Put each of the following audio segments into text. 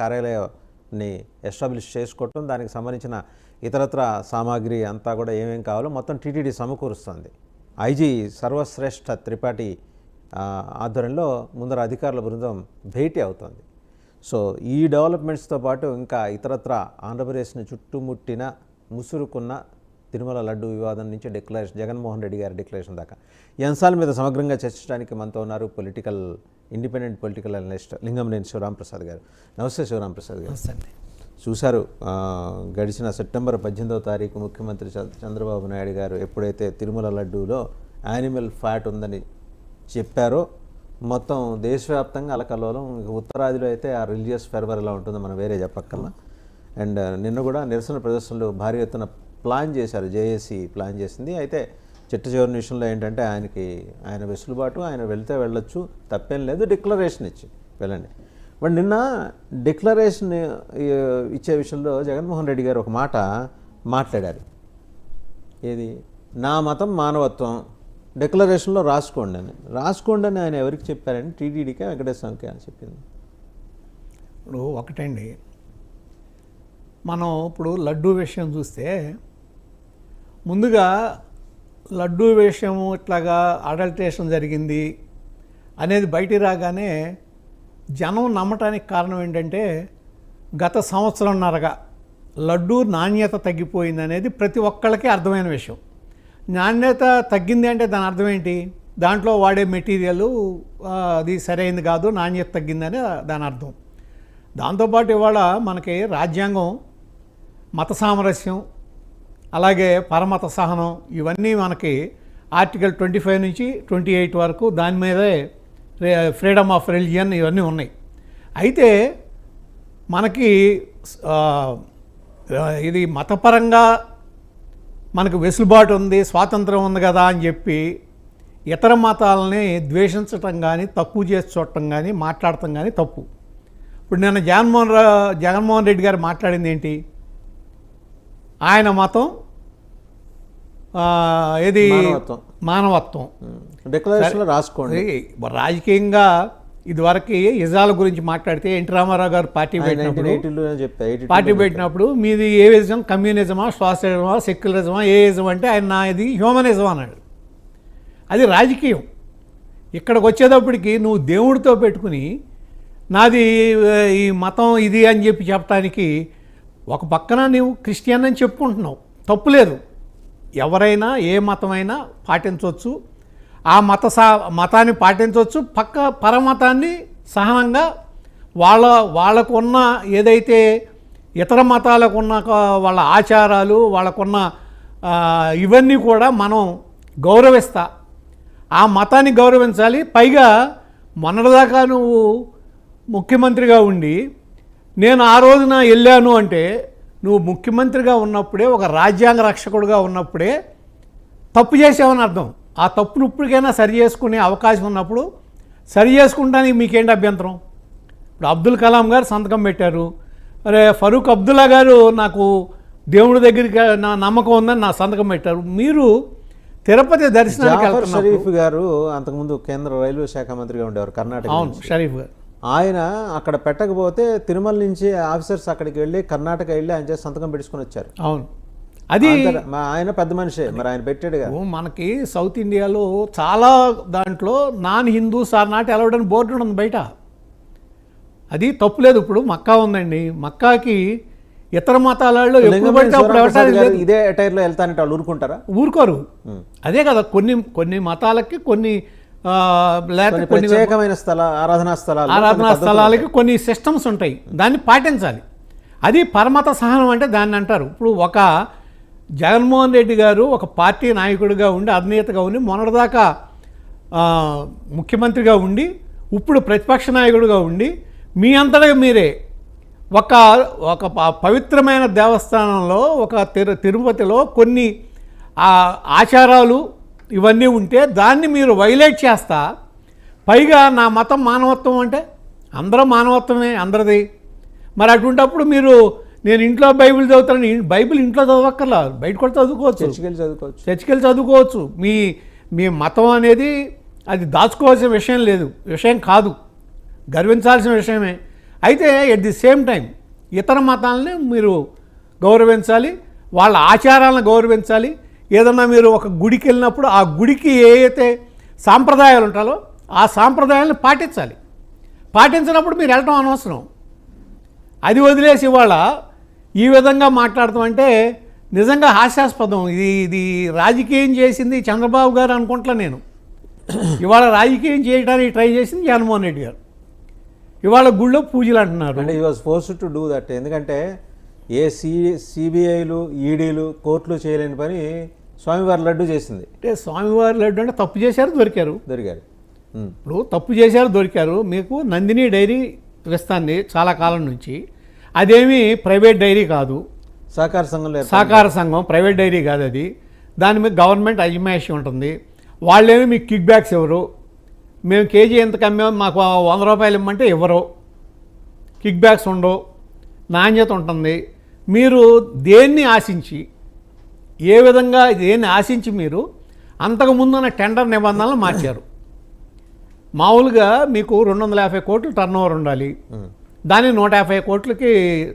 కార్యాలయాన్ని ఎస్టాబ్లిష్ చేసుకోవటం దానికి సంబంధించిన ఇతరత్ర సామాగ్రి అంతా కూడా ఏమేం కావాలో మొత్తం టీటీడీ సమకూరుస్తుంది. ఐజీ సర్వశ్రేష్ఠ త్రిపాఠి ఆధ్వర్యంలో ముందర అధికారుల బృందం భేటీ అవుతుంది. సో ఈ డెవలప్మెంట్స్తో పాటు ఇంకా ఇతరత్ర ఆంధ్రప్రదేశ్ని చుట్టుముట్టిన ముసురుకున్న తిరుమల లడ్డు వివాదం నుంచి డిక్లరేషన్ జగన్మోహన్ రెడ్డి గారి డిక్లరేషన్ దాకా. ఈ అంశాల మీద సమగ్రంగా చర్చించడానికి మనతో ఉన్నారు political independent political analyst Lingamaneni Sivaramprasad గారు. నమస్తే శివరాంప్రసాద్ గారు. అండి. చూశారు గడిచిన సెప్టెంబర్ పద్దెనిమిదవ తారీఖు ముఖ్యమంత్రి చంద్రబాబు నాయుడు గారు ఎప్పుడైతే తిరుమల లడ్డూలో యానిమల్ ఫ్యాట్ ఉందని చెప్పారో మొత్తం దేశవ్యాప్తంగా అలకల్లోలం ఇక ఉత్తరాదిలో అయితే ఆ రిలీజియస్ ఫెర్వర్ ఎలా ఉంటుందో మనం వేరే చెప్పక్కల్లా అండ్ నిన్న కూడా నిరసన ప్రదర్శనలు భారీ ఎత్తున ప్లాన్ చేశారు జేఏసీ ప్లాన్ చేసింది. అయితే చిట్ట చివరి విషయంలో ఏంటంటే ఆయనకి ఆయన వెసులుబాటు ఆయన వెళ్తే వెళ్ళొచ్చు తప్పేం లేదు డిక్లరేషన్ ఇచ్చి వెళ్ళండి. బట్ నిన్న డిక్లరేషన్ ఇచ్చే విషయంలో జగన్మోహన్ రెడ్డి గారు ఒక మాట మాట్లాడారు. ఏది? నా మతం మానవత్వం. డిక్లరేషన్లో రాసుకోండి అని. రాసుకోండి అని ఆయన ఎవరికి చెప్పారని టీటీడీకే వెంకటేశ్వరకి అని చెప్పింది. ఇప్పుడు ఒకటండి. మనం ఇప్పుడు లడ్డూ విషయం చూస్తే ముందుగా లడ్డూ విషయం ఇట్లాగా అడల్టేషన్ జరిగింది అనేది బయటికి రాగానే జనం నమ్మటానికి కారణం ఏంటంటే గత సంవత్సరంన్నరగా లడ్డూ నాణ్యత తగ్గిపోయింది అనేది ప్రతి ఒక్కళ్ళకి అర్థమైన విషయం. నాణ్యత తగ్గింది అంటే దాని అర్థం ఏంటి? దాంట్లో వాడే మెటీరియల్ అది సరైనది కాదు నాణ్యత తగ్గిందని దాని అర్థం. దాంతోపాటు ఇవాళ మనకి రాజ్యాంగం మత సామరస్యం అలాగే పరమత సహనం ఇవన్నీ మనకి ఆర్టికల్ ట్వంటీ ఫైవ్ నుంచి ట్వంటీ ఎయిట్ వరకు దాని మీదే ఫ్రీడమ్ ఆఫ్ రిలిజియన్ ఇవన్నీ ఉన్నాయి. అయితే మనకి ఇది మతపరంగా మనకు వెసులుబాటు ఉంది స్వాతంత్రం ఉంది కదా అని చెప్పి ఇతర మతాలని ద్వేషించటం కానీ తక్కువ చేసి చూడటం కానీ మాట్లాడటం కానీ తప్పు. ఇప్పుడు నిన్న జగన్మోహన్ రా జగన్మోహన్ రెడ్డి గారు మాట్లాడింది ఏంటి? ఆయన మతం ఏది? మానవత్వం. డిక్లరేషన్లో రాసుకోండి. రాజకీయంగా ఇదివరకు ఇజాల గురించి మాట్లాడితే ఎన్టీ రామారావు గారు పార్టీ పెట్టినప్పుడు 1980 లోనే చెప్పా 82 పార్టీ పెట్టినప్పుడు మీది ఏ విజం కమ్యూనిజమా సోషలిజమా సెక్యులరిజమా ఏ ఇజం అంటే ఆయన నా ఇది హ్యూమనిజం అన్నాడు. అది రాజకీయం. ఇక్కడికి వచ్చేటప్పటికి నువ్వు దేవుడితో పెట్టుకుని నాది ఈ మతం ఇది అని చెప్పి చెప్పడానికి ఒక పక్కన నీవు క్రిస్టియన్ అని చెప్పుకుంటున్నావు. తప్పులేదు ఎవరైనా ఏ మతమైనా పాటించవచ్చు. ఆ మత సా మతాన్ని పాటించవచ్చు. పక్క పరమతాన్ని సహనంగా వాళ్ళ వాళ్ళకున్న ఏదైతే ఇతర మతాలకు ఉన్న వాళ్ళ ఆచారాలు వాళ్ళకున్న ఇవన్నీ కూడా మనం గౌరవిస్తా. ఆ మతాన్ని గౌరవించాలి. పైగా మొన్నటిదాకా నువ్వు ముఖ్యమంత్రిగా ఉండి నేను ఆ రోజున వెళ్ళాను అంటే నువ్వు ముఖ్యమంత్రిగా ఉన్నప్పుడే ఒక రాజ్యాంగ రక్షకుడుగా ఉన్నప్పుడే తప్పు చేసావని అర్థం. ఆ తప్పును ఇప్పటికైనా సరి చేసుకునే అవకాశం ఉన్నప్పుడు సరి చేసుకుంటానికి మీకేంటి అభ్యంతరం? ఇప్పుడు అబ్దుల్ కలాం గారు సంతకం పెట్టారు. అరే ఫరూక్ అబ్దుల్లా గారు నాకు దేవుడి దగ్గరికి నా నమ్మకం ఉందని నా సంతకం పెట్టారు. మీరు తిరుపతి దర్శనానికి షరీఫ్ గారు అంతకుముందు కేంద్ర రైల్వే శాఖ మంత్రిగా ఉండేవారు కర్ణాటక అవును. షరీఫ్ గారు. ఆయన అక్కడ పెట్టకపోతే తిరుమల నుంచి ఆఫీసర్స్ అక్కడికి వెళ్ళి కర్ణాటక వెళ్ళి ఆయన చేసి సంతకం పెట్టుకుని వచ్చారు. అవును. అది ఆయన పెద్ద మనిషే మరి ఆయన పెట్టాడు కదా మనకి సౌత్ ఇండియాలో చాలా దాంట్లో non Hindus are not allowed అని బోర్డు ఉంది బయట. అది తప్పులేదు ఇప్పుడు మక్కా ఉందండి. మక్కాకి ఇతర మతాలలో లేదు ఇదే attire లో వెళ్తానంటే వాళ్ళు ఊరుకుంటారా? ఊరుకోరు. అదే కదా కొన్ని కొన్ని మతాలకి కొన్ని లేకపోతే ప్రత్యేకమైన స్థల ఆరాధనా స్థలాలు ఆరాధనా స్థలాలకి కొన్ని సిస్టమ్స్ ఉంటాయి. దాన్ని పాటించాలి. అది పరమత సహనం అంటే దాన్ని అంటారు. ఇప్పుడు ఒక జగన్మోహన్ రెడ్డి గారు ఒక పార్టీ నాయకుడిగా ఉండి అధినేతగా ఉండి మొన్నటిదాకా ముఖ్యమంత్రిగా ఉండి ఇప్పుడు ప్రతిపక్ష నాయకుడిగా ఉండి మీ అంతటా మీరే ఒక ఒక పవిత్రమైన దేవస్థానంలో ఒక తిరు తిరుపతిలో కొన్ని ఆచారాలు ఇవన్నీ ఉంటే దాన్ని మీరు వైలేట్ చేస్తా. పైగా నా మతం మానవత్వం అంటే అందరూ మానవత్వమే అందరిది. మరి అటువంటప్పుడు మీరు నేను ఇంట్లో బైబిల్ చదువుతాను బైబిల్ ఇంట్లో చదవక్కర్లా బయట కూడా చదువుకోవచ్చు. చర్చికి వెళ్ళి చదువుకోవచ్చు. చర్చికి వెళ్ళి చదువుకోవచ్చు. మీ మీ మతం అనేది అది దాచుకోవాల్సిన విషయం లేదు. విషయం కాదు. గర్వించాల్సిన విషయమే. అయితే ఎట్ ది సేమ్ టైం ఇతర మతాలని మీరు గౌరవించాలి వాళ్ళ ఆచారాలను గౌరవించాలి ఏదన్నా మీరు ఒక గుడికి వెళ్ళినప్పుడు ఆ గుడికి ఏ అయితే సాంప్రదాయాలు ఉంటాలో ఆ సాంప్రదాయాలను పాటించాలి. పాటించినప్పుడు మీరు వెళ్ళటం అనవసరం. అది వదిలేసి ఇవాళ ఈ విధంగా మాట్లాడతాం అంటే నిజంగా హాస్యాస్పదం. ఇది ఇది రాజకీయం చేసింది చంద్రబాబు గారు అనుకుంటా నేను. ఇవాళ రాజకీయం చేయడానికి ట్రై చేసింది జగన్మోహన్ రెడ్డి గారు. ఇవాళ గుళ్ళో పూజలు అంటున్నారు. అంటే ఈ was forced to do that ఎందుకంటే ఏ సి సిబిఐలు ఈడీలు కోర్టులు చేయలేని పని స్వామివారి లడ్డు చేసింది. అంటే స్వామివారి లడ్డు అంటే తప్పు చేశారు దొరికారు. దొరికారు. ఇప్పుడు తప్పు చేశారు దొరికారు. మీకు నందిని డైరీ ఇస్తుంది చాలా కాలం నుంచి. అదేమి ప్రైవేట్ డైరీ కాదు. సహకార సంఘంలో ఏర్పడింది. సహకార సంఘం ప్రైవేట్ డైరీ కాదు అది. దాని మీద గవర్నమెంట్ అజమాయిషి ఉంటుంది. వాళ్ళేమి మీకు కిక్ బ్యాక్స్ ఇవ్వరు. మేము కేజీ ఎంత కమ్మాం మాకు వంద రూపాయలు ఇమ్మంటే ఇవ్వరు. కిక్ బ్యాక్స్ ఉండవు. నాణ్యత ఉంటుంది. మీరు దేన్ని ఆశించి ఏ విధంగా దేన్ని ఆశించి మీరు అంతకుముందున్న టెండర్ నిబంధనలు మార్చారు? మామూలుగా మీకు రెండు వందల యాభై కోట్లు టర్న్ ఓవర్ ఉండాలి. దాన్ని నూట యాభై కోట్లకి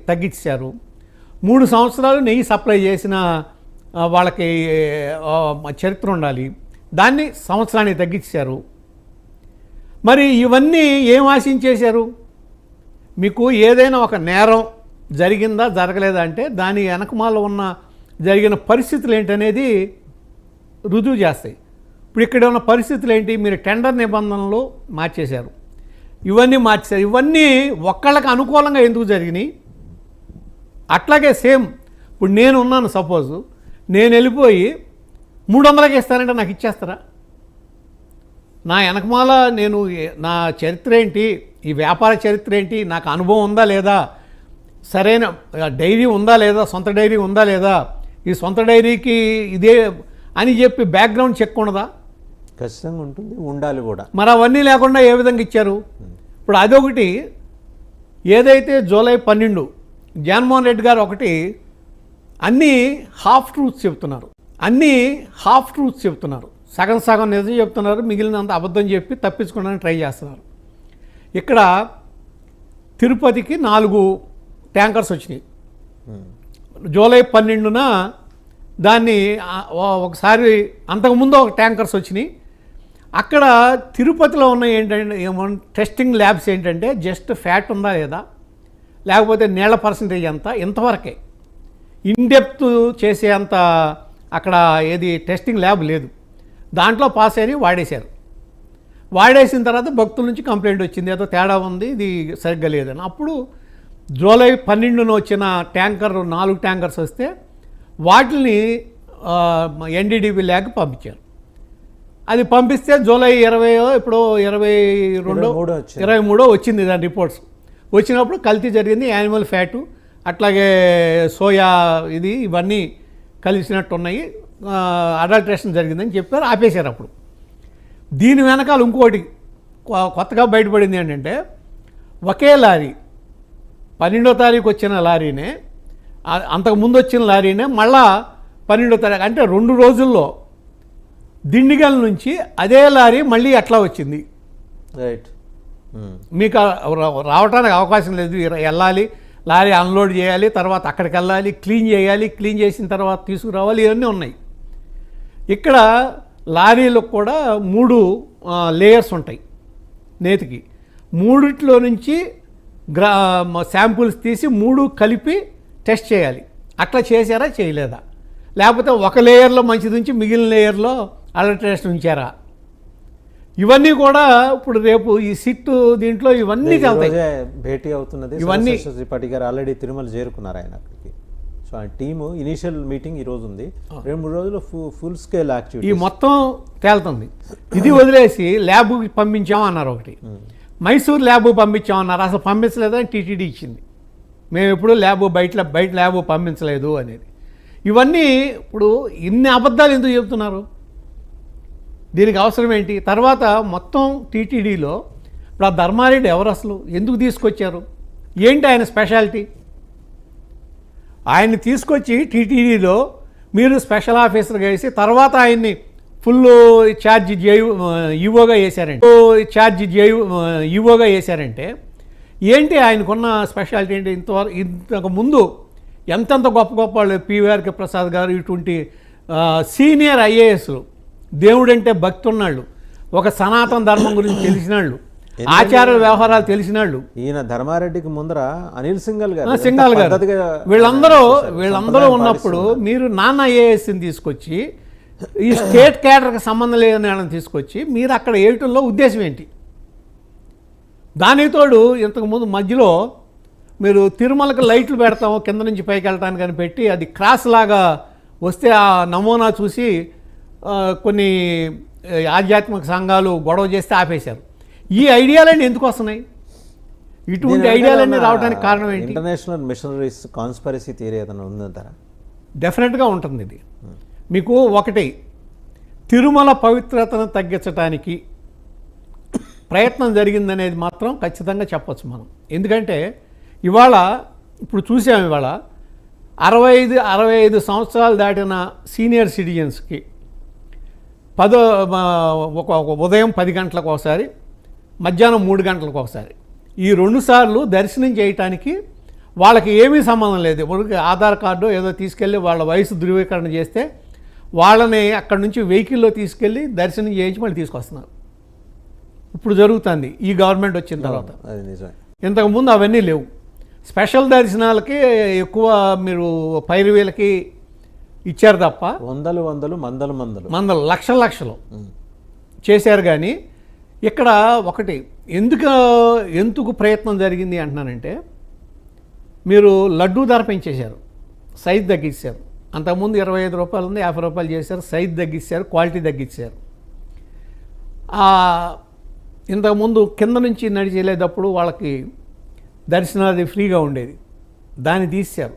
తగ్గించారు. మూడు సంవత్సరాలు నెయ్యి సప్లై చేసిన వాళ్ళకి చరిత్ర ఉండాలి. దాన్ని సంవత్సరానికి తగ్గించారు. మరి ఇవన్నీ ఏం ఆశించేశారు? మీకు ఏదైనా ఒక నేరం జరిగిందా జరగలేదా అంటే దాని వెనకమాల ఉన్న జరిగిన పరిస్థితులు ఏంటనేది రుజువు చేస్తాయి. ఇప్పుడు ఇక్కడ ఉన్న పరిస్థితులు ఏంటి? మీరు టెండర్ నిబంధనలు మార్చేశారు. ఇవన్నీ మార్చేశారు. ఇవన్నీ ఒక్కళ్ళకి అనుకూలంగా ఎందుకు జరిగినాయి? అట్లాగే సేమ్ ఇప్పుడు నేను ఉన్నాను సపోజ్ నేను వెళ్ళిపోయి మూడు వందలకి ఇస్తానంటే నాకు ఇచ్చేస్తారా? నా వెనకమాల నేను నా చరిత్ర ఏంటి? ఈ వ్యాపార చరిత్ర ఏంటి? నాకు అనుభవం ఉందా లేదా? సరైన డైరీ ఉందా లేదా సొంత డైరీ ఉందా లేదా ఈ సొంత డైరీకి ఇదే అని చెప్పి బ్యాక్గ్రౌండ్ చెక్ ఉండదా? ఖచ్చితంగా ఉంటుంది ఉండాలి కూడా. మరి అవన్నీ లేకుండా ఏ విధంగా ఇచ్చారు? ఇప్పుడు అదొకటి ఏదైతే జూలై పన్నెండు జగన్మోహన్ రెడ్డి గారు ఒకటి అన్నీ హాఫ్ ట్రూత్స్ చెప్తున్నారు అన్నీ హాఫ్ ట్రూత్స్ చెప్తున్నారు సగం సగం నిజం చెప్తున్నారు మిగిలినంత అబద్ధం చెప్పి తప్పించుకోవడానికి ట్రై చేస్తున్నారు. ఇక్కడ తిరుపతికి నాలుగు ట్యాంకర్స్ వచ్చినాయి. జూలై పన్నెండున దాన్ని ఒకసారి అంతకుముందు ఒక ట్యాంకర్స్ వచ్చినాయి. అక్కడ తిరుపతిలో ఉన్న ఏంటంటే ఏమో టెస్టింగ్ ల్యాబ్స్ ఏంటంటే జస్ట్ ఫ్యాట్ ఉందా లేదా? లేకపోతే నీళ్ళ పర్సంటేజ్ ఎంత? ఇంతవరకే. ఇన్డెప్త్ చేసే అంత అక్కడ ఏది టెస్టింగ్ ల్యాబ్ లేదు. దాంట్లో పాస్ అయ్యి వాడేశారు. వాడేసిన తర్వాత భక్తుల నుంచి కంప్లైంట్ వచ్చింది. ఏదో తేడా ఉంది ఇది సరిగ్గా లేదని. అప్పుడు జూలై పన్నెండున వచ్చిన ట్యాంకర్ నాలుగు ట్యాంకర్స్ వస్తే వాటిని ఎన్డీడీబీ ల్యాగ్ పంపించారు. అది పంపిస్తే జూలై ఇరవై ఇప్పుడు ఇరవై రెండో ఇరవై మూడో వచ్చింది. దాని రిపోర్ట్స్. వచ్చినప్పుడు కల్తీ జరిగింది యానిమల్ ఫ్యాటు అట్లాగే సోయా ఇది ఇవన్నీ కలిసినట్టు ఉన్నాయి అడల్ట్రేషన్ జరిగిందని చెప్పారు ఆపేశారు అప్పుడు. దీని వెనకాల ఇంకోటి కొత్తగా బయటపడింది ఏంటంటే ఒకే లారీ పన్నెండో తారీఖు వచ్చిన లారీనే ఆ- అంతకు ముందు వచ్చిన లారీనే మళ్ళా పన్నెండో తారీఖు అంటే రెండు రోజుల్లో దిండిగల్ నుంచి అదే లారీ మళ్ళీ అట్లా వచ్చింది. రైట్. మీకు రావడానికి అవకాశం లేదు. వెళ్ళాలి లారీ అన్లోడ్ చేయాలి తర్వాత అక్కడికి వెళ్ళాలి క్లీన్ చేయాలి క్లీన్ చేసిన తర్వాత తీసుకురావాలి ఇవన్నీ ఉన్నాయి. ఇక్కడ లారీలకు కూడా మూడు లేయర్స్ ఉంటాయి నేతికి. మూడిట్లో నుంచి గ్రా శాంపుల్స్ తీసి మూడు కలిపి టెస్ట్ చేయాలి. అట్లా చేశారా? చేయలేదా? లేకపోతే ఒక లేయర్లో మంచిది ఉంచి మిగిలిన లేయర్లో అలర్టేషన్ ఉంచారా? ఇవన్నీ కూడా ఇప్పుడు రేపు ఈ సిట్ దీంట్లో ఇవన్నీ ఈ భేటీ అవుతున్నది ఇవన్నీ- త్రిపాఠి గారు ఆల్రెడీ తిరుమల చేరుకున్నారు ఆయన అక్కడికి. సో ఆ టీము ఇనీషియల్ మీటింగ్ ఈ రోజు ఉంది. రెండు మూడు రోజులు ఫుల్ స్కేల్ ఈ యాక్టివిటీ మొత్తం తేలుతుంది. ఇది వదిలేసి ల్యాబ్కి పంపించామన్నారు ఒకటి. మైసూర్ ల్యాబ్ పంపించామన్నారు. అసలు పంపించలేదని టీటీడీ ఇచ్చింది. మేము ఎప్పుడు ల్యాబ్ బయట బయట ల్యాబ్ పంపించలేదు అనేది. ఇవన్నీ ఇప్పుడు ఇన్ని అబద్ధాలు ఎందుకు చెబుతున్నారు? దీనికి అవసరం ఏంటి? తర్వాత మొత్తం టీటీడీలో ఇప్పుడు ఆ ధర్మారెడ్డి ఎవరు అసలు? ఎందుకు తీసుకొచ్చారు? ఏంటి ఆయన స్పెషాలిటీ? ఆయన్ని తీసుకొచ్చి టీటీడీలో మీరు స్పెషల్ ఆఫీసర్గా వేసి తర్వాత ఆయన్ని ఫుల్ ఛార్జ్ ఈవోగా వేశారంటే ఛార్జ్ ఈవోగా వేశారంటే ఏంటి ఆయనకున్న స్పెషాలిటీ ఏంటి ఇంతవరకు ఇంతకు ముందు ఎంతెంత గొప్ప గొప్ప వాళ్ళు పివిఆర్కే ప్రసాద్ గారు ఇటువంటి సీనియర్ ఐఏఎస్లు దేవుడంటే భక్తి ఉన్నాళ్ళు ఒక సనాతన ధర్మం గురించి తెలిసినాళ్ళు ఆచార వ్యవహారాలు తెలిసినాళ్ళు ఈయన ధర్మారెడ్డికి ముందర అనిల్ సింగల్ గారు సింగాల్ గారు వీళ్ళందరూ. వీళ్ళందరూ ఉన్నప్పుడు. మీరు నాన్న ఐఏఎస్ని తీసుకొచ్చి ఈ స్టేట్ క్యాడర్కి సంబంధం లేని వాళ్ళని తీసుకొచ్చి మీరు అక్కడ వేయటంలో ఉద్దేశం ఏంటి? దానికి తోడు ఇంతకుముందు మధ్యలో మీరు తిరుమలకి లైట్లు పెడతాం కింద నుంచి పైకి వెళ్ళటానికి అని పెట్టి అది క్రాస్ లాగా వస్తే ఆ నమూనా చూసి కొన్ని ఆధ్యాత్మిక సంఘాలు గొడవ చేస్తే ఆపేశారు. ఈ ఐడియాలన్నీ ఎందుకు వస్తున్నాయి? ఇటువంటి ఐడియాలన్నీ రావడానికి కారణం ఏంటి? ఇంటర్నేషనల్ మిషనరీస్ కాన్స్పరసీ థియరీ ఏదైనా ఉందంటారా? డెఫినెట్గా ఉంటుంది ఇది మీకు ఒకటి తిరుమల పవిత్రతను తగ్గించడానికి ప్రయత్నం జరిగిందనేది మాత్రం ఖచ్చితంగా చెప్పొచ్చు మనం. ఎందుకంటే ఇవాళ ఇప్పుడు చూసాం ఇవాళ అరవై ఐదు అరవై ఐదు సంవత్సరాలు దాటిన సీనియర్ సిటిజన్స్కి పదో ఒక ఉదయం పది గంటలకు ఒకసారి మధ్యాహ్నం మూడు గంటలకు ఒకసారి. ఈ రెండు సార్లు దర్శనం చేయటానికి వాళ్ళకి ఏమీ సంబంధం లేదు. ఇప్పుడు ఆధార్ కార్డు ఏదో తీసుకెళ్ళి వాళ్ళ వయసు ధృవీకరణ చేస్తే వాళ్ళని అక్కడి నుంచి వెహికల్లో తీసుకెళ్ళి దర్శనం చేయించి మళ్ళీ తీసుకొస్తున్నారు. ఇప్పుడు జరుగుతుంది. ఈ గవర్నమెంట్ వచ్చిన తర్వాత. అది నిజమే. ఇంతకుముందు అవన్నీ లేవు. స్పెషల్ దర్శనాలకి ఎక్కువ మీరు పైరువేలకి ఇచ్చారు తప్ప వందలు వందలు మందలు మందలు. వందలు లక్షల లక్షలు చేశారు కానీ ఇక్కడ ఒకటి ఎందుకు ఎందుకు ప్రయత్నం జరిగింది అంటున్నానంటే మీరు లడ్డూ ధర పెంచేశారు సైజ్ తగ్గించారు. అంతకుముందు ఇరవై ఐదు రూపాయలు ఉంది యాభై రూపాయలు చేశారు సైజ్ తగ్గించారు క్వాలిటీ తగ్గించారు. ఇంతకుముందు కింద నుంచి నడిచేలేటప్పుడు వాళ్ళకి దర్శనాది ఫ్రీగా ఉండేది. దాన్ని తీశారు.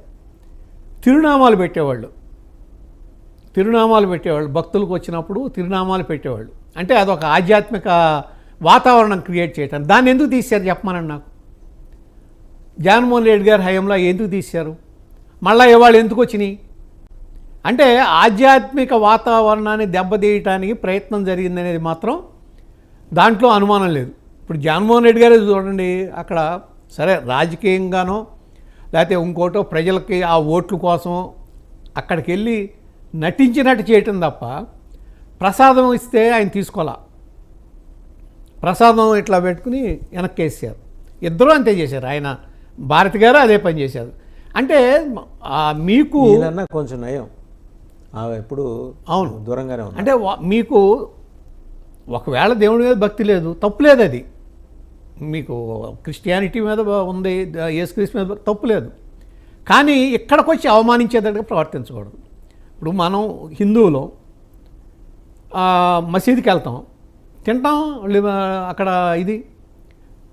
తిరునామాలు పెట్టేవాళ్ళు. తిరునామాలు పెట్టేవాళ్ళు. భక్తులకు వచ్చినప్పుడు తిరునామాలు పెట్టేవాళ్ళు. అంటే అదొక ఆధ్యాత్మిక వాతావరణం క్రియేట్ చేయటం దాన్ని ఎందుకు తీశారు చెప్పమనండి నాకు? జగన్మోహన్ రెడ్డి గారి హయాంలో ఎందుకు తీశారు? మళ్ళీ ఇవాళ ఎందుకు వచ్చినాయి? అంటే ఆధ్యాత్మిక వాతావరణాన్ని దెబ్బతీయటానికి ప్రయత్నం జరిగిందనేది మాత్రం దాంట్లో అనుమానం లేదు. ఇప్పుడు జగన్మోహన్ రెడ్డి గారే చూడండి అక్కడ సరే రాజకీయంగానో లేకపోతే ఇంకోటో ప్రజలకి ఆ ఓట్ల కోసం అక్కడికి వెళ్ళి నటించినట్టు చేయటం తప్ప ప్రసాదం ఇస్తే ఆయన తీసుకోవాలా ప్రసాదం ఇట్లా పెట్టుకుని వెనక్కి వేసారు ఇద్దరూ అంతే చేశారు. ఆయన భారతి గారు అదే పని చేశారు. అంటే మీకు కొంచెం నయం. ఎప్పుడు అవును. దూరంగానే ఉంది అంటే మీకు ఒకవేళ దేవుడి మీద భక్తి లేదు తప్పు లేదు అది. మీకు క్రిస్టియానిటీ మీద ఉంది యేసుక్రీస్తు మీద తప్పు లేదు. కానీ ఇక్కడికి వచ్చి అవమానించేటట్టుగా ప్రవర్తించకూడదు. ఇప్పుడు మనం హిందువులు మసీదుకి వెళ్తాం తింటాం అక్కడ ఇది.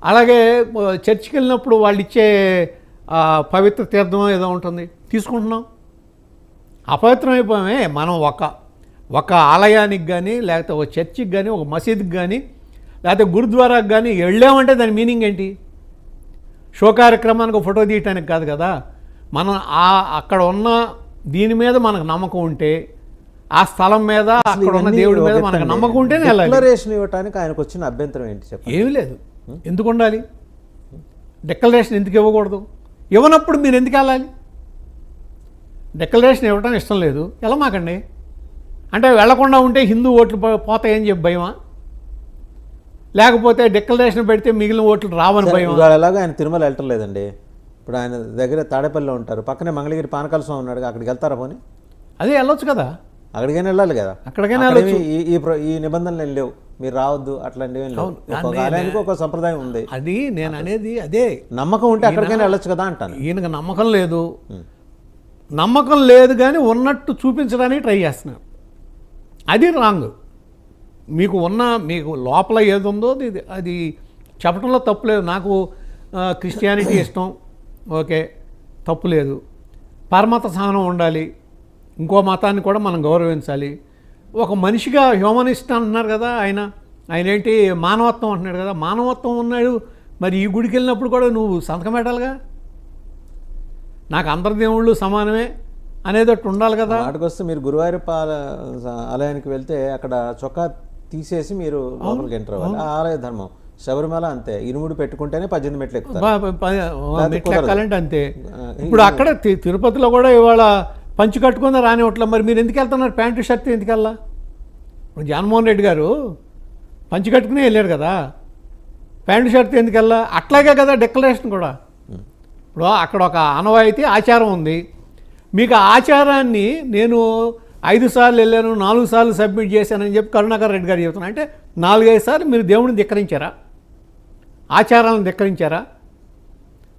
అలాగే చర్చికి వెళ్ళినప్పుడు వాళ్ళు ఇచ్చే పవిత్ర తీర్థం ఏదో ఉంటుంది తీసుకుంటున్నాం. అపవిత్రమైపోయామే మనం ఒక ఒక ఆలయానికి కానీ లేకపోతే ఒక చర్చికి కానీ ఒక మసీదుకి కానీ లేకపోతే గురుద్వారాకి కానీ వెళ్ళామంటే దాని మీనింగ్ ఏంటి? షో కార్యక్రమానికి ఫోటో తీయటానికి కాదు కదా. మనం ఆ అక్కడ ఉన్న దీని మీద మనకు నమ్మకం ఉంటే ఆ స్థలం మీద అక్కడ ఉన్న దేవుడి మీద మనకు నమ్మకం ఉంటేనే డిక్లరేషన్ ఇవ్వడానికి ఆయనకు వచ్చిన అభ్యంతరం ఏంటి చెప్పండి? ఏమీ లేదు. ఎందుకు ఉండాలి? డిక్లరేషన్ ఎందుకు ఇవ్వకూడదు? ఇవ్వనప్పుడు మీరు ఎందుకు వెళ్ళాలి? డిక్లరేషన్ ఇవ్వడం ఇష్టం లేదు. వెళ్ళమాకండి అంటే వెళ్ళకుండా ఉంటే హిందూ ఓట్లు పోతాయని చెప్పి భయమా? లేకపోతే డిక్లరేషన్ పెడితే మిగిలిన ఓట్లు రావని ఇవాళ ఎలాగో ఆయన తిరుమల వెళ్ళటం లేదండి. ఇప్పుడు ఆయన దగ్గర తాడేపల్లిలో ఉంటారు. పక్కనే మంగళగిరి పానకాల స్వామి ఉన్నాడు అక్కడికి వెళ్తారా పోనీ? అదే వెళ్ళొచ్చు కదా. అక్కడికైనా వెళ్ళాలి కదా. అక్కడికైనా ఈ ఈ నిబంధనలు ఏం లేవు. మీరు రావద్దు అట్లాంటివి ఒక సంప్రదాయం ఉంది. అది నేను అనేది అదే. నమ్మకం ఉంటే అక్కడికైనా వెళ్ళొచ్చు కదా అంటాను. ఈయనకు నమ్మకం లేదు. నమ్మకం లేదు కానీ ఉన్నట్టు చూపించడానికి ట్రై చేస్తున్నారు. అది రాంగ్. మీకు ఉన్న మీకు లోపల ఏది ఉందో అది అది చెప్పడంలో తప్పు లేదు. నాకు క్రిస్టియానిటీ ఇష్టం. ఓకే తప్పు లేదు. పరమత సహనం ఉండాలి. ఇంకో మతాన్ని కూడా మనం గౌరవించాలి. ఒక మనిషిగా హ్యూమనిస్ట్ అంటున్నారు కదా ఆయన. ఆయన ఏంటి? మానవత్వం అంటున్నాడు కదా. మానవత్వం ఉన్నాడు. మరి ఈ గుడికి వెళ్ళినప్పుడు కూడా నువ్వు సంతకం పెట్టాలిగా? నాకు అందరి దేవుళ్ళు సమానమే అనేది ఒకటి ఉండాలి కదా. వాటికి వస్తే మీరు గురువాయూరప్ప ఆల- ఆలయానికి వెళ్తే అక్కడ చొక్కా తీసేసి మీరు లోపలికి ఎంటర్ అవ్వాలి. ఆ ఆలయ ధర్మం. శబరిమల అంతే. ఇరుముడు పెట్టుకుంటేనే పద్దెనిమిది మెట్లు ఎక్కుతారు. అంతే. ఇప్పుడు అక్కడ తిరుపతిలో కూడా ఇవాళ పంచి కట్టుకున్న రానివట్ల మరి మీరు ఎందుకు వెళ్తున్నారు? ప్యాంటు షర్ట్ ఎందుకు వెళ్ళా ఇప్పుడు జగన్మోహన్ రెడ్డి గారు పంచి కట్టుకునే వెళ్ళారు కదా. ప్యాంటు షర్ట్ ఎందుకు వెళ్ళా అట్లాగే కదా డిక్లరేషన్ కూడా. ఇప్పుడు అక్కడ ఒక ఆనవాయితీ ఆచారం ఉంది. మీకు ఆచారాన్ని నేను ఐదు సార్లు వెళ్ళాను నాలుగు సార్లు సబ్మిట్ చేశానని చెప్పి కరుణాకర్ రెడ్డి గారు చెప్తున్నా అంటే నాలుగైదు సార్లు మీరు దేవుడిని ధిక్కరించారా? ఆచారాలను ధిక్కరించారా?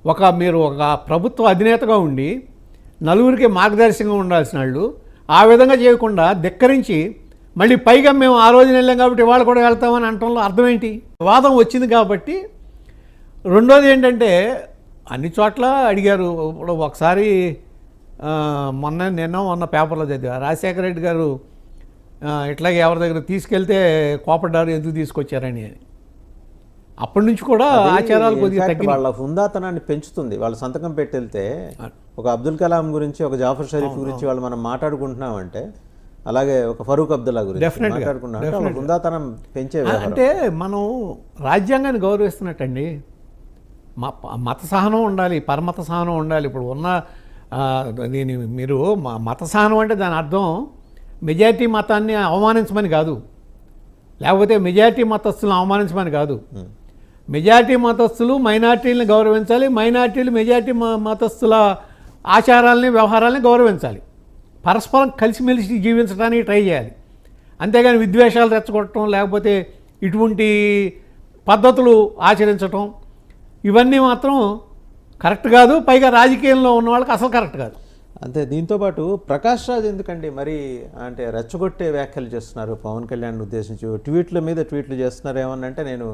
ఒక మీరు ఒక ప్రభుత్వ అధినేతగా ఉండి నలుగురికి మార్గదర్శకంగా ఉండాల్సిన వాళ్ళు ఆ విధంగా చేయకుండా ధిక్కరించి మళ్ళీ పైగా మేము ఆ రోజున వెళ్ళాం కాబట్టి వాళ్ళు కూడా వెళ్తామని అనటంలో అర్థం ఏంటి? వాదం వచ్చింది కాబట్టి రెండోది ఏంటంటే అన్ని చోట్ల అడిగారు. ఇప్పుడు ఒకసారి మొన్న నిన్న మొన్న పేపర్లో చదివా. రాజశేఖర రెడ్డి గారు ఇట్లాగే ఎవరి దగ్గర తీసుకెళ్తే కోపడ్డారు ఎందుకు తీసుకొచ్చారని అని. అప్పటి నుంచి కూడా ఆచారాలు కొద్దిగా తగ్గి వాళ్ళ హుందాతనాన్ని పెంచుతుంది. వాళ్ళ సంతకం పెట్టెళ్తే ఒక అబ్దుల్ కలాం గురించి ఒక జాఫర్ షరీఫ్ గురించి వాళ్ళు మనం మాట్లాడుకుంటున్నామంటే అలాగే ఒక ఫరూక్ అబ్దుల్లా గురించి మాట్లాడుకున్నాం హుందాతనం పెంచే అంటే మనం రాజ్యాంగాన్ని గౌరవిస్తున్నట్టండి. మత సహనం ఉండాలి పరమత సహనం ఉండాలి. ఇప్పుడు ఉన్న దీని మీరు మ- మత సహనం అంటే దాని అర్థం మెజారిటీ మతాన్ని అవమానించమని కాదు. లేకపోతే మెజారిటీ మతస్థులను అవమానించమని కాదు. మెజారిటీ మతస్థులు మైనార్టీలను గౌరవించాలి మైనార్టీలు మెజారిటీ మ- మతస్థుల ఆచారాలని వ్యవహారాలని గౌరవించాలి. పరస్పరం కలిసిమెలిసి జీవించడానికి ట్రై చేయాలి. అంతేగాని విద్వేషాలు రెచ్చగొట్టడం లేకపోతే ఇటువంటి పద్ధతులు ఆచరించటం ఇవన్నీ మాత్రం కరెక్ట్ కాదు పైగా రాజకీయంలో ఉన్న వాళ్ళకి అసలు కరెక్ట్ కాదు. అంతే దీంతో పాటు ప్రకాష్ రాజ్ ఎందుకండి మరి అంటే రెచ్చగొట్టే వ్యాఖ్యలు చేస్తున్నారు? పవన్ కళ్యాణ్ ఉద్దేశించి ట్వీట్ల మీద ట్వీట్లు చేస్తున్నారు ఏమన్నంటే నేను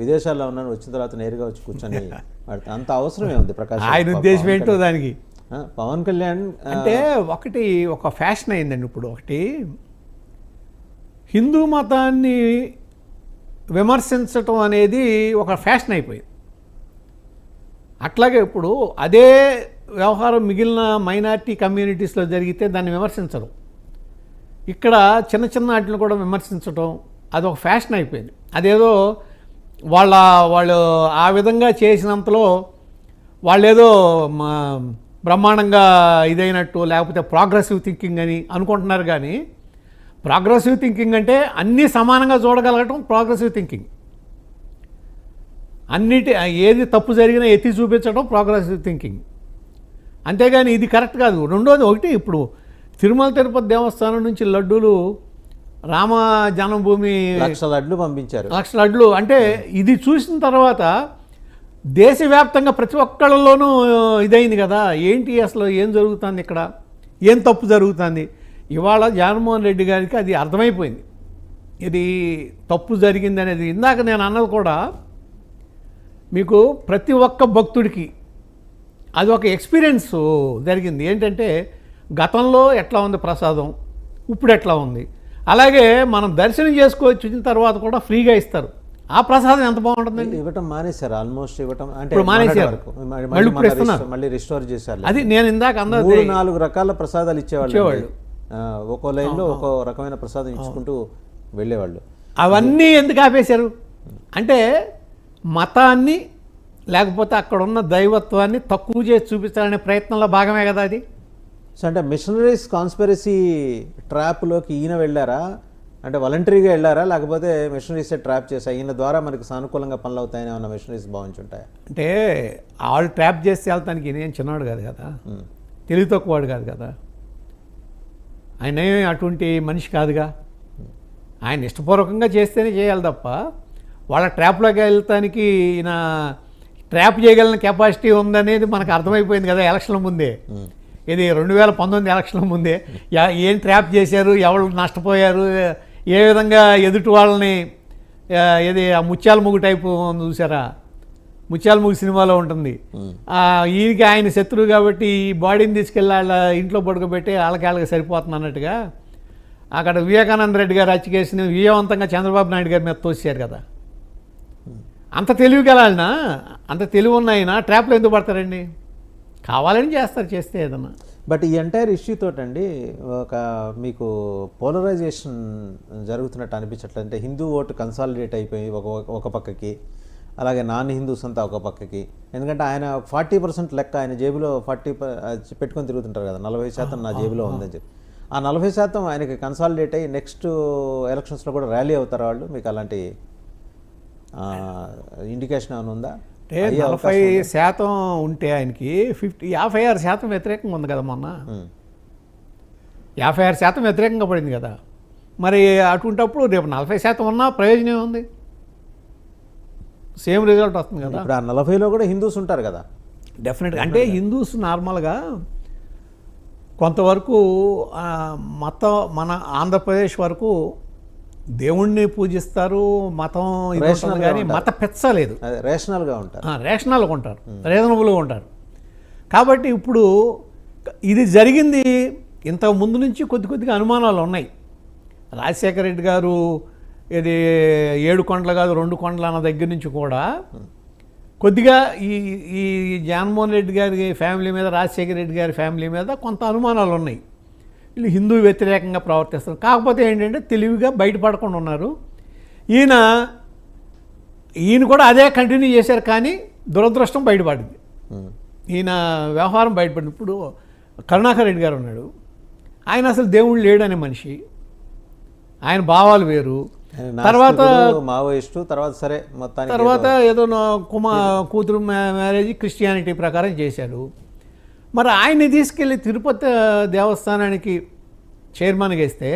విదేశాల్లో ఉన్నాను వచ్చిన తర్వాత నేరుగా వచ్చి కూర్చొని అంత అవసరమే ఉంది ప్రకాష్ ఆయన ఉద్దేశం. ఏంటో దానికి? పవన్ కళ్యాణ్ అంటే ఒకటి ఒక ఫ్యాషన్ అయిందండి ఇప్పుడు. ఒకటి హిందూ మతాన్ని విమర్శించటం అనేది ఒక ఫ్యాషన్ అయిపోయింది. అట్లాగే ఇప్పుడు అదే వ్యవహారం మిగిలిన మైనార్టీ కమ్యూనిటీస్లో జరిగితే దాన్ని విమర్శించరు. ఇక్కడ చిన్న చిన్న వాటిని కూడా విమర్శించటం అది ఒక ఫ్యాషన్ అయిపోయింది. అదేదో వాళ్ళ వాళ్ళు ఆ విధంగా చేసినంతలో వాళ్ళేదో మా బ్రహ్మాండంగా ఇదైనట్టు లేకపోతే ప్రోగ్రెసివ్ థింకింగ్ అని అనుకుంటున్నారు కానీ ప్రోగ్రెసివ్ థింకింగ్ అంటే అన్నీ సమానంగా చూడగలగటం ప్రోగ్రెసివ్ థింకింగ్. అన్నిటి ఏది తప్పు జరిగినా ఎత్తి చూపించడం ప్రోగ్రెసివ్ థింకింగ్ అంతేగాని ఇది కరెక్ట్ కాదు. రెండోది ఒకటి ఇప్పుడు తిరుమల తిరుపతి దేవస్థానం నుంచి లడ్డూలు రామ జన్మభూమి లక్ష లడ్లు పంపించారు. లక్ష లడ్లు అంటే ఇది చూసిన తర్వాత దేశవ్యాప్తంగా ప్రతి ఒక్కళ్ళలోనూ ఇదైంది కదా. ఏంటి అసలు ఏం జరుగుతుంది ఇక్కడ? ఏం తప్పు జరుగుతుంది? ఇవాళ జగన్మోహన్ రెడ్డి గారికి అది అర్థమైపోయింది. ఇది తప్పు జరిగింది అనేది ఇందాక నేను అన్నది కూడా మీకు ప్రతి ఒక్క భక్తుడికి అది ఒక ఎక్స్పీరియన్స్ జరిగింది. ఏంటంటే గతంలో ఎట్లా ఉంది ప్రసాదం? ఇప్పుడు ఎట్లా ఉంది? అలాగే మనం దర్శనం చేసుకోవచ్చు వచ్చిన తర్వాత కూడా ఫ్రీగా ఇస్తారు. ఆ ప్రసాదం ఎంత బాగుంటుందండి? ఇవ్వటం మానేశారు ఆల్మోస్ట్ ఇవ్వటం అంటే ఇప్పుడు మానేశారు. మళ్ళీ- మళ్ళీ. రిస్టోర్- చేశారు అది నేను ఇందాక మూడు నాలుగు రకాల ప్రసాదాలు ఇచ్చేవాళ్ళు. ఒక్కో లైన్లో ఒక్కో రకమైన ప్రసాదం ఇచ్చుకుంటూ వెళ్ళేవాళ్ళు. అవన్నీ ఎందుకు ఆపేశారు? అంటే మతాన్ని లేకపోతే అక్కడ ఉన్న దైవత్వాన్ని తక్కువ చేసి చూపించాలనే ప్రయత్నంలో భాగమే కదా అది? సో అంటే మిషనరీస్ కాన్స్పెరసీ ట్రాప్లోకి ఈయన వెళ్ళారా? అంటే వాలంటరీగా వెళ్ళారా? లేకపోతే మిషనరీసే ట్రాప్ చేసా ఈయన ద్వారా మనకి సానుకూలంగా పనులు అవుతాయని ఏమన్నా మిషనరీస్ భావించుంటాయి? అంటే వాళ్ళు ట్రాప్ చేసి వెళ్తానికి నేను చిన్నవాడు కాదు కదా? తెలివి తక్కువవాడు కాదు కదా? ఆయన అటువంటి మనిషి కాదుగా? ఆయన ఇష్టపూర్వకంగా చేస్తేనే చేయాలి తప్ప వాళ్ళ ట్రాప్లోకి వెళ్తానికి ఈయన ట్రాప్ చేయగలిగిన కెపాసిటీ ఉందనేది మనకు అర్థమైపోయింది కదా ఎలక్షన్ల ముందే. ఇది రెండు వేల పంతొమ్మిది ఎలక్షన్ల ముందే. ఏం ట్రాప్ చేశారు ఎవరు నష్టపోయారు ఏ విధంగా ఎదుటి వాళ్ళని ఏది ఆ ముత్యాల ముగ్గు టైపు చూసారా? ముత్యాల ముగ్గు సినిమాలో ఉంటుంది. ఈయనకి ఆయన శత్రువు కాబట్టి ఈ బాడీని తీసుకెళ్ళి వాళ్ళ ఇంట్లో పడుకోబెట్టి వాళ్ళకి వాళ్ళకి సరిపోతుంది అన్నట్టుగా అక్కడ వివేకానంద రెడ్డి గారు హత్య కేసుని విజయవంతంగా చంద్రబాబు నాయుడు గారి మీద తోసారు కదా. అంత తెలివి గలాడినా అంత తెలివి ఉన్న ఆయన ట్రాప్లో ఎందుకు పడతారండి? కావాలని చేస్తారు చేస్తే ఏదన్నా. బట్ ఈ ఎంటైర్ ఇష్యూ తోటండి ఒక మీకు పోలరైజేషన్ జరుగుతున్నట్టు అనిపించట్లేదు అంటే హిందూ ఓటు కన్సాలిడేట్ అయిపోయి ఒక ఒక పక్కకి అలాగే నాన్ హిందూస్ అంతా ఒక పక్కకి. ఎందుకంటే ఆయన ఫార్టీ పర్సెంట్ లెక్క ఆయన జేబులో ఫార్టీ పెట్టుకొని తిరుగుతుంటారు కదా నలభై శాతం నా జేబులో ఉందని చెప్పి. ఆ నలభై శాతం ఆయనకి కన్సాలిడేట్ అయ్యి నెక్స్ట్ ఎలక్షన్స్లో కూడా ర్యాలీ అవుతారు వాళ్ళు? మీకు అలాంటి ఇండికేషన్ ఏమైనా ఉందా? అంటే నలభై శాతం ఉంటే ఆయనకి ఫిఫ్టీ యాభై ఆరు శాతం వ్యతిరేకంగా ఉంది కదా మొన్న. యాభై ఆరు శాతం వ్యతిరేకంగా పడింది కదా. మరి అటువంటప్పుడు రేపు నలభై శాతం ఉన్నా ప్రయోజనం ఉంది సేమ్ రిజల్ట్ వస్తుంది కదా. ఇప్పుడు ఆ నలభైలో కూడా హిందూస్ ఉంటారు కదా. డెఫినెట్గా అంటే హిందూస్ నార్మల్గా కొంతవరకు ఆ, మతం మన ఆంధ్రప్రదేశ్ వరకు దేవుణ్ణి పూజిస్తారు మతం గా కానీ. మత పెచ్చ లేదు. అదే రేషనల్గా ఉంటారు. రేషనల్గా ఉంటారు. రీజనబుల్గా ఉంటారు. కాబట్టి ఇప్పుడు ఇది జరిగింది ఇంత ముందు నుంచి కొద్ది కొద్దిగా అనుమానాలు ఉన్నాయి. రాజశేఖర రెడ్డి గారు ఇది ఏడు కొండలు కాదు రెండు కొండలు అన్న దగ్గర నుంచి కూడా కొద్దిగా ఈ ఈ జగన్మోహన్ రెడ్డి గారి ఫ్యామిలీ మీద రాజశేఖర రెడ్డి గారి ఫ్యామిలీ మీద కొంత అనుమానాలు ఉన్నాయి. వీళ్ళు హిందూ వ్యతిరేకంగా ప్రవర్తిస్తారు కాకపోతే ఏంటంటే తెలివిగా బయటపడకుండా ఉన్నారు. ఈయన ఈయన కూడా అదే కంటిన్యూ చేశారు కానీ దురదృష్టం బయటపడింది. ఈయన వ్యవహారం బయటపడింది ఇప్పుడు కరుణాకర్ రెడ్డి గారు ఉన్నాడు. ఆయన అసలు దేవుడు లేడనే మనిషి. ఆయన భావాలు వేరు. తర్వాత మావోయిస్టు తర్వాత సరే మొత్తానికి తర్వాత ఏదో నా కుమా కూతురు మ్యా- మ్యారేజ్ క్రిస్టియానిటీ ప్రకారం చేశాడు. మరి ఆయన్ని తీసుకెళ్ళి తిరుపతి దేవస్థానానికి చైర్మన్గా ఇస్తే